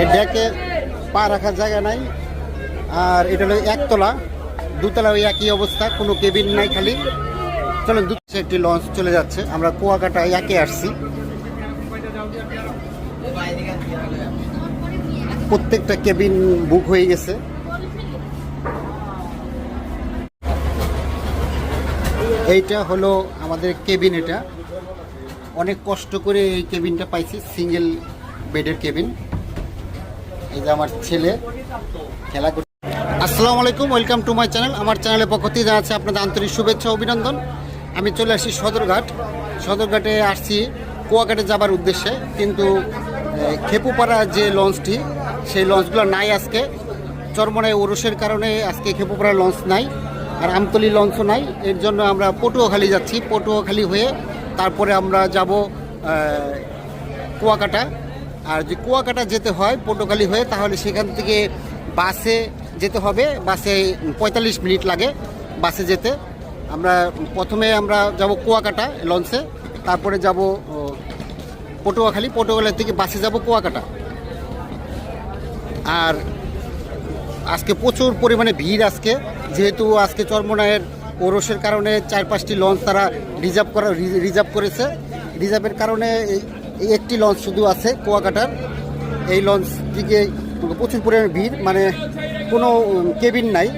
এই ডেকে পা রাখার জায়গা নাই, আর এটা হলো একতলা। দুতলা ওই একই অবস্থা, কোনো কেবিন নাই খালি। চলো দু একটি লঞ্চ চলে যাচ্ছে। আমরা কুয়াকাটা একে আসছি। প্রত্যেকটা কেবিন বুক হয়ে গেছে। এইটা হলো আমাদের কেবিন এটা। অনেক কষ্ট করে এই কেবিনটা পাইছি, সিঙ্গেল বেডের কেবিন। এই যে আমার ছেলে খেলা করছে আসসালামু আলাইকুম, ওয়েলকাম টু মাই চ্যানেল। আমার চ্যানেলের পক্ষ থেকে জানাচ্ছি আপনাদের আন্তরিক শুভেচ্ছা, অভিনন্দন। আমি চলে আসছি সদরঘাট। সদরঘাটে আসছি কুয়াঘাটে যাবার উদ্দেশ্যে, কিন্তু খেপুপাড়া যে লঞ্চটি, সেই লঞ্চগুলো নাই আজকে। চরমনায় ওরসের কারণে আজকে খেপুপাড়া লঞ্চ নাই, আর আমতলি লঞ্চও নাই। এর জন্য আমরা পটুয়াখালী যাচ্ছি। পটুয়াখালী হয়ে তারপরে আমরা যাব কুয়াকাটা। আর যে কুয়াকাটা যেতে হয়, পটুয়াখালী হয়ে, তাহলে সেখান থেকে বাসে যেতে হবে। বাসে পঁয়তাল্লিশ মিনিট লাগে বাসে যেতে। আমরা প্রথমে আমরা যাব কুয়াকাটা লঞ্চে, তারপরে যাব পটুয়াখালী। পটুয়াখালী থেকে বাসে যাব কুয়াকাটা। আর আজকে প্রচুর পরিমাণে ভিড় আজকে। যেহেতু আজকে চর্মনায়ের ওরসের কারণে চার পাঁচটি লঞ্চ তারা রিজার্ভ করা রিজার্ভ করেছে। রিজার্ভের কারণে একটি লঞ্চ শুধু আছে কুয়াকাটার। এই লঞ্চ দিকে প্রচুর পরিমাণে ভিড় মানে কোনো কেবিন নাই।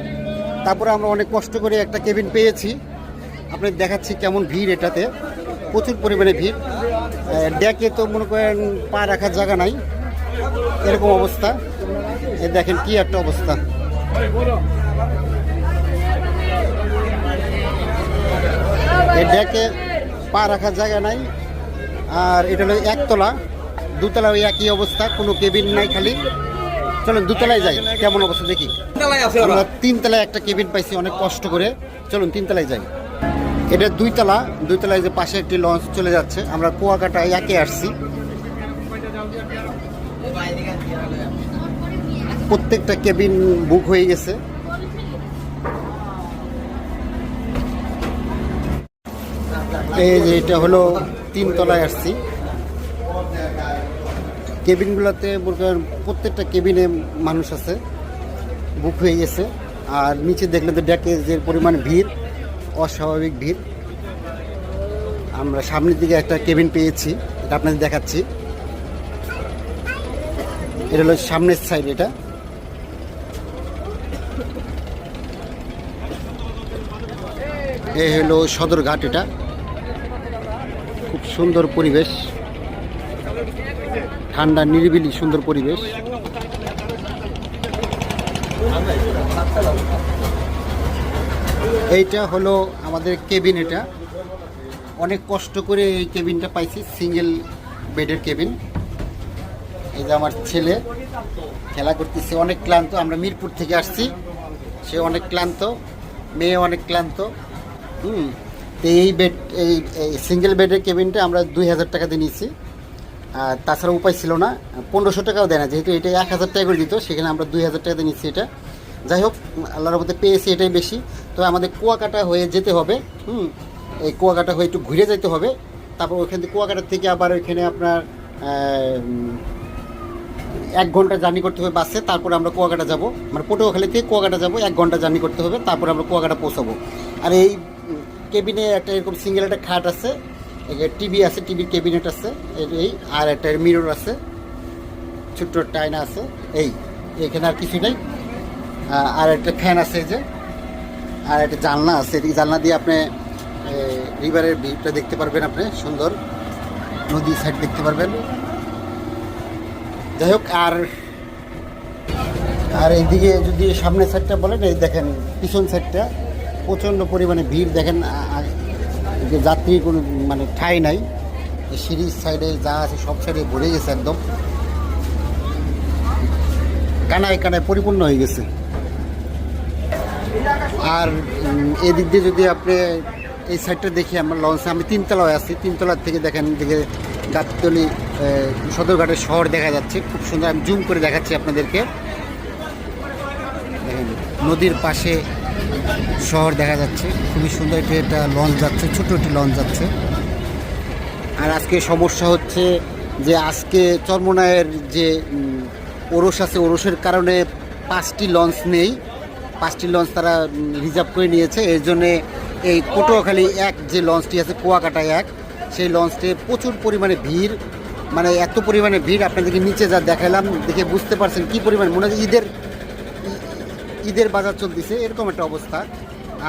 তারপরে আমরা অনেক কষ্ট করে একটা কেবিন পেয়েছি। আপনাদের দেখাচ্ছি কেমন ভিড় এটাতে। প্রচুর পরিমাণে ভিড়। ডেকে তো মনে করেন পা রাখার জায়গা নাই। এরকম অবস্থা। দেখেন কি একটা অবস্থা। এই ডেকে পা রাখার জায়গা নাই। আর এটা হলো একতলা। দুতলা ওই একই অবস্থা কোনো কেবিন নাই খালি। চলুন দুতলায় যাই কেমন অবস্থা দেখি। আমরা তিনতলায় একটা কেবিন পাইছি অনেক কষ্ট করে। চলুন তিনতলায় যাই। এটা দুইতলা। দুইতলায় যে পাশে একটি লঞ্চ চলে যাচ্ছে। আমরা কুয়াকাটা একে আসছি। প্রত্যেকটা কেবিন বুক হয়ে গেছে। এই যে এটা হলো তিন তলায় আসছি। কেবিনগুলোতে প্রত্যেকটা কেবিনে মানুষ আছে, বুক হয়ে গেছে। আর নিচে দেখলে তো ডেকে যে পরিমাণ ভিড়, অস্বাভাবিক ভিড়। আমরা সামনের দিকে একটা কেবিন পেয়েছি, এটা আপনাদের দেখাচ্ছি। এটা হলো সামনের সাইড এটা। এ হলো সদরঘাট এটা। সুন্দর পরিবেশ। ঠান্ডা, নিরিবিলি, সুন্দর পরিবেশ। এইটা হলো আমাদের কেবিন এটা। অনেক কষ্ট করে এই কেবিনটা পাইছি, সিঙ্গেল বেডের কেবিন। এই যে আমার ছেলে খেলা করতেছে, অনেক ক্লান্ত। আমরা মিরপুর থেকে আসছি, সে অনেক ক্লান্ত, মেয়ে অনেক ক্লান্ত। হুম। তো এই বেড এই সিঙ্গেল বেডের কেবিনটা আমরা দুই হাজার টাকা দিয়ে নিয়েছি। আর তাছাড়া উপায় ছিল না। পনেরোশো টাকাও দেয় না, যেহেতু এটা এক হাজার টাকা করে দিত, সেখানে আমরা দুই হাজার টাকা দিয়ে নিচ্ছি এটা। যাই হোক, আল্লাহর মধ্যে পেয়েছি এটাই বেশি। তো আমাদের কুয়াকাটা হয়ে যেতে হবে, হুম? এই কুয়াকাটা হয়ে একটু ঘুরে যেতে হবে। তারপর ওইখান থেকে কুয়াকাটা থেকে আবার ওইখানে আপনার এক ঘণ্টা জার্নি করতে হবে বাসে, তারপর আমরা কুয়াকাটা যাব। মানে পটুয়াখালী থেকে কুয়াকাটা যাব, এক ঘণ্টা জার্নি করতে হবে, তারপর আমরা কুয়াকাটা পৌঁছাবো। আর এই কেবিনে একটা এরকম সিঙ্গেল একটা খাট আছে টিভি আছে, টিভির ক্যাবিনেট আছে, এই- আর একটা মিরর আছে, ছোট্ট আয়না আছে, এই, এখানে আর কিছু নেই। আর একটা ফ্যান আছে যে, আর একটা জানলা আছে, এই জানলা দিয়ে আপনি রিভারের ভিউটা দেখতে পারবেন আপনি, সুন্দর। নদী সাইড দেখতে পারবেন। যাই হোক, আর আর এইদিকে যদি সামনের সাইডটা বলেন, এই দেখেন, পিছন সাইডটা প্রচণ্ড পরিমাণে ভিড় দেখেন যে যাত্রী কোনো মানে ঠাঁই নাই। সিঁড়ির সাইডে যা আছে সব সাইডে ভরে গেছে একদম। কানায় কানায় পরিপূর্ণ হয়ে গেছে। আর এদিক দিয়ে যদি আপনি এই সাইডটা দেখি আমার লঞ্চে, আমি তিনতলায় আছি। তিনতলার থেকে দেখেন দিকে গাবতলি সদরঘাটের শহর দেখা যাচ্ছে। খুব সুন্দর, আমি জুম করে দেখাচ্ছি আপনাদেরকে। নদীর পাশে শহর দেখা যাচ্ছে। খুবই সুন্দর একটি একটা লঞ্চ যাচ্ছে ছোট একটি লঞ্চ যাচ্ছে। আর আজকে সমস্যা হচ্ছে যে আজকে চর্মনায়ের যে ওরস আছে, ওরসের কারণে পাঁচটি লঞ্চ নেই। পাঁচটি লঞ্চ তারা রিজার্ভ করে নিয়েছে। এর জন্যে এই পটুয়াখালী এক যে লঞ্চটি আছে, কুয়াকাটা এক, সেই লঞ্চটি প্রচুর পরিমাণে ভিড়। মানে এত পরিমাণে ভিড়, আপনাদেরকে নিচে যা দেখালাম, দেখে বুঝতে পারছেন কি পরিমাণ। মনে হয় ঈদের ঈদের বাজার চলতেছে, এরকম একটা অবস্থা।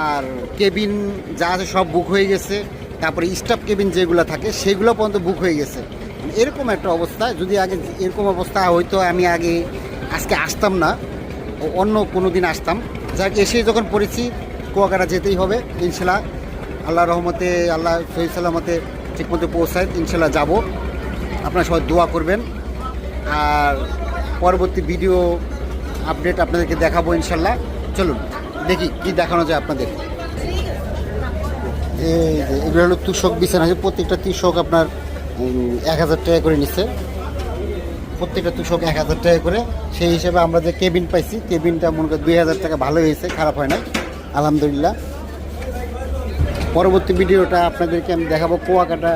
আর কেবিন যা আছে সব বুক হয়ে গেছে, তারপরে স্টাফ কেবিন যেগুলো থাকে, সেগুলো পর্যন্ত বুক হয়ে গেছে। মানে এরকম একটা অবস্থা, যদি আগে এরকম অবস্থা হয়তো আমি আগে, আজকে আসতাম না অন্য কোনো দিন আসতাম। যাক, এসে যখন পড়েছি, কুয়াকাটা যেতেই হবে, ইনশাল্লাহ। আল্লাহ রহমতে আল্লাহ সহি সালামতে ঠিকমতো পৌঁছায়, ইনশাল্লাহ যাব। আপনারা সবাই দোয়া করবেন। আর পরবর্তী ভিডিও আপডেট আপনাদেরকে দেখাবো ইনশাল্লাহ। চলুন, দেখি কি দেখানো যায় আপনাদের। এগুলো হলো তুষক বিছানা। আছে প্রত্যেকটা তুষক আপনার এক হাজার টাকা করে নিচ্ছে। প্রত্যেকটা তুষক এক হাজার টাকা করে। সেই হিসেবে আমরা যে কেবিন পাইছি, কেবিনটা মনে করি দুই হাজার টাকা ভালো হয়েছে, খারাপ হয় না আলহামদুলিল্লাহ। পরবর্তী ভিডিওটা আপনাদেরকে আমি দেখাবো কুয়াকাটা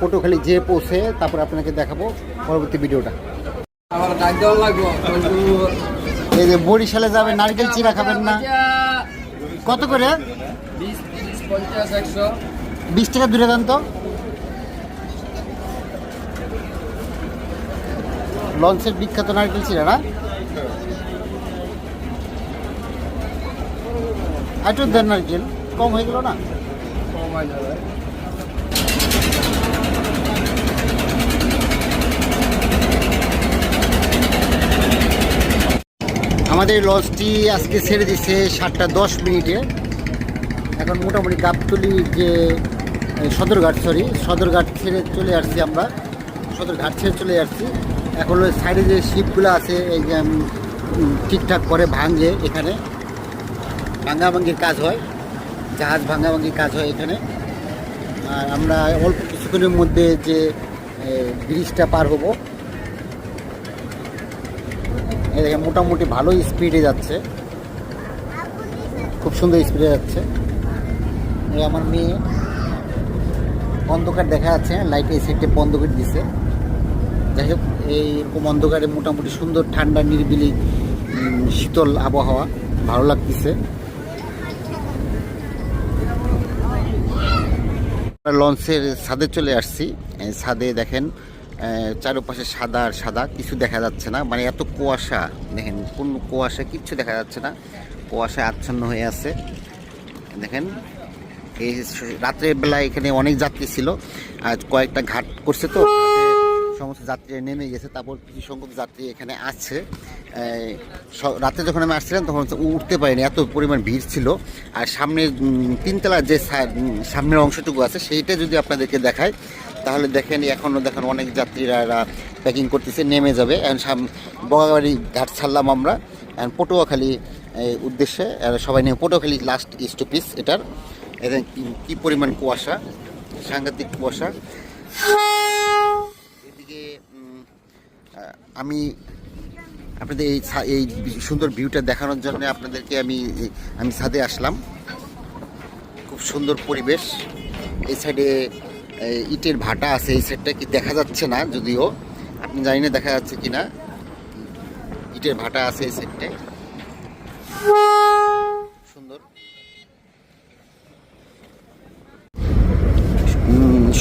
পটুখালি যে পৌঁছে, তারপর আপনাকে দেখাবো পরবর্তী ভিডিওটা। এই যে বরিশালে যাবে নারকেল চিরা খাবেন না? কত করে? বিশ টাকা দূরে দেন তো। লঞ্চের বিখ্যাত নারকেল চিরা না? একটু দেন নারকেল। কম হয়ে গেল না? কমাই যাবে। লঞ্চটি আজকে ছেড়ে দিচ্ছে সাতটা দশ মিনিটে। এখন মোটামুটি গাবতলি যে সদরঘাট সরি সদরঘাট ছেড়ে চলে আসছি আমরা। সদরঘাট ছেড়ে চলে আসছি। এখন ওই সাইডে যে শিপগুলো আছে, এই যে ঠিকঠাক করে ভাঙে এখানে। ভাঙ্গাভাঙ্গির কাজ হয়, জাহাজ ভাঙ্গাভাঙ্গির কাজ হয় এখানে। আর আমরা অল্প কিছুক্ষণের মধ্যে যে ব্রিজটা পার হব। দেখেন, মোটামুটি ভালোই স্পিডে যাচ্ছে। খুব সুন্দর স্পিডে যাচ্ছে। আমার মেয়ে অন্ধকার দেখা যাচ্ছে লাইট এই সাইডে বন্ধ করে দিছে। যাই হোক এইরকম অন্ধকারে মোটামুটি সুন্দর, ঠান্ডা, নিরিবিলি শীতল আবহাওয়া ভালো লাগতেছে। লঞ্চের ছাদে চলে আসছি। ছাদে দেখেন চারপাশে সাদা আর সাদা, কিছু দেখা যাচ্ছে না। মানে এত কুয়াশা, দেখেন কোন কুয়াশা, কিচ্ছু দেখা যাচ্ছে না। কুয়াশায় আচ্ছন্ন হয়ে আছে। দেখেন, এই স- রাত্রের বেলা এখানে অনেক যাত্রী ছিল। আর কয়েকটা ঘাট করছে তো সমস্ত যাত্রীরা নেমে গেছে। তারপর কিছু সংখ্যক যাত্রী এখানে আছে। রাতে যখন আমি আসছিলাম, তখন উঠতে পারিনি। এত পরিমাণ ভিড় ছিল। আর সামনে তিনতলার যে সামনের অংশটুকু আছে, সেইটা যদি আপনাদেরকে দেখায় তাহলে দেখেন এখনও দেখেন অনেক যাত্রীরা এরা প্যাকিং করতেছে, নেমে যাবে। এখন সাম- বগাবাড়ি ঘাট ছাড়লাম আমরা। এখন পটুয়াখালী উদ্দেশ্যে সবাই নেমে পটুয়াখালী লাস্ট স্টপিস এটার। এদের কি- পরিমাণ কুয়াশা, সাংঘাতিক কুয়াশা। এদিকে আমি আপনাদের এই এই সুন্দর ভিউটা দেখানোর জন্য আপনাদেরকে আমি আমি ছাদে আসলাম। খুব সুন্দর পরিবেশ। এই সাইডে ইটের ভাটা আছে, এই সাইডটা কি দেখা যাচ্ছে না যদিও? আপনি জানি না দেখা যাচ্ছে কি না ইটের ভাটা আছে এই সাইডটায় সুন্দর।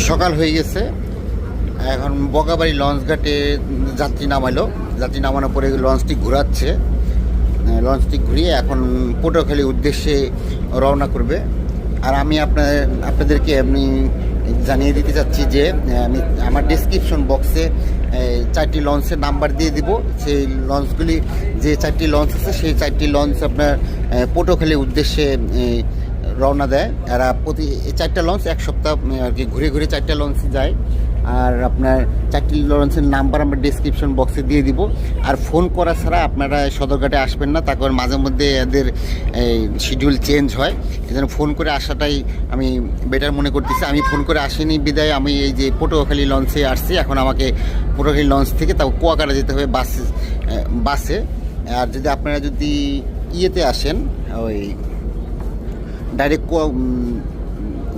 সকাল হয়ে গেছে। এখন বগাবাড়ি লঞ্চ ঘাটে যাত্রী নামালো। যাত্রী নামানোর পরে লঞ্চটি ঘোরাচ্ছে। লঞ্চটি ঘুরিয়ে এখন পটুয়াখালীর উদ্দেশ্যে রওনা করবে। আর আমি আপনার আপনাদেরকে আমি জানিয়ে দিতে চাচ্ছি যে আমি আমার ডিসক্রিপশন বক্সে চারটি লঞ্চের নাম্বার দিয়ে দিব। সেই লঞ্চগুলি যে চারটি লঞ্চ আছে, সেই চারটি লঞ্চ আপনার পোটো খেলে উদ্দেশ্যে রওনা দেয়। এরা প্রতি চারটা লঞ্চ এক সপ্তাহ আর কি ঘুরে ঘুরে চারটা লঞ্চ যায়। আর আপনার চারটি লঞ্চের নাম্বার আমরা ডিসক্রিপশন বক্সে দিয়ে দিব। আর ফোন করা ছাড়া আপনারা সদরঘাটে আসবেন না, তারপর মাঝে মধ্যে এদের শিডিউল চেঞ্জ হয়। এই জন্য ফোন করে আসাটাই আমি বেটার মনে করতেছি। আমি ফোন করে আসিনি বিদায়, আমি এই যে পটুয়াখালী লঞ্চে আসছি। এখন আমাকে পটুয়াখালী লঞ্চ থেকে তাও কুয়াকাটা যেতে হবে বাস বাসে। আর যদি আপনারা যদি ইয়েতে আসেন, ওই ডাইরেক্ট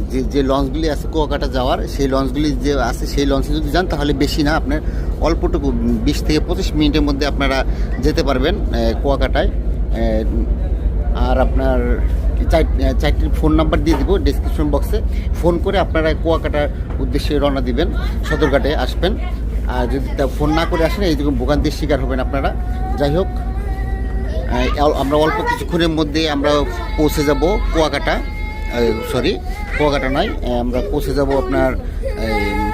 যে যে লঞ্চগুলি আছে কুয়াকাটা যাওয়ার, সেই লঞ্চগুলি যে আছে, সেই লঞ্চে যদি যান, তাহলে বেশি না, আপনার অল্পটুকু, বিশ থেকে পঁচিশ মিনিটের মধ্যে আপনারা যেতে পারবেন কুয়াকাটায়। আর আপনার চার- চারটির ফোন নাম্বার দিয়ে দিব ডিসক্রিপশন বক্সে ফোন করে আপনারা কুয়াকাটার উদ্দেশ্যে রওনা দিবেন, সদরঘাটে আসবেন। আর যদি তা ফোন না করে আসেন, এই রকম ভোগান্তির শিকার হবেন আপনারা। যাই হোক আমরা অল্প কিছুক্ষণের মধ্যে আমরা পৌঁছে যাব কুয়াকাটা। সরি কুয়াকাটা নয় আমরা পৌঁছে যাব আপনার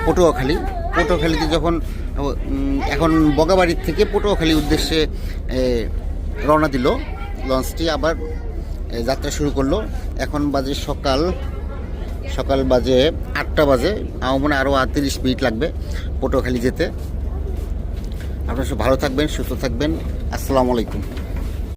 পটুয়াখালী। পটুয়াখালীতে যখন এখন বগাবাড়ির থেকে পটুয়াখালী উদ্দেশ্যে রওনা দিল। লঞ্চটি আবার যাত্রা শুরু করল। এখন বাজে সকাল সকাল বাজে আটটা বাজে। আমার মনে আরও আটত্রিশ মিনিট লাগবে পটুয়াখালী যেতে। আপনারা সব ভালো থাকবেন, সুস্থ থাকবেন। আসসালামু আলাইকুম।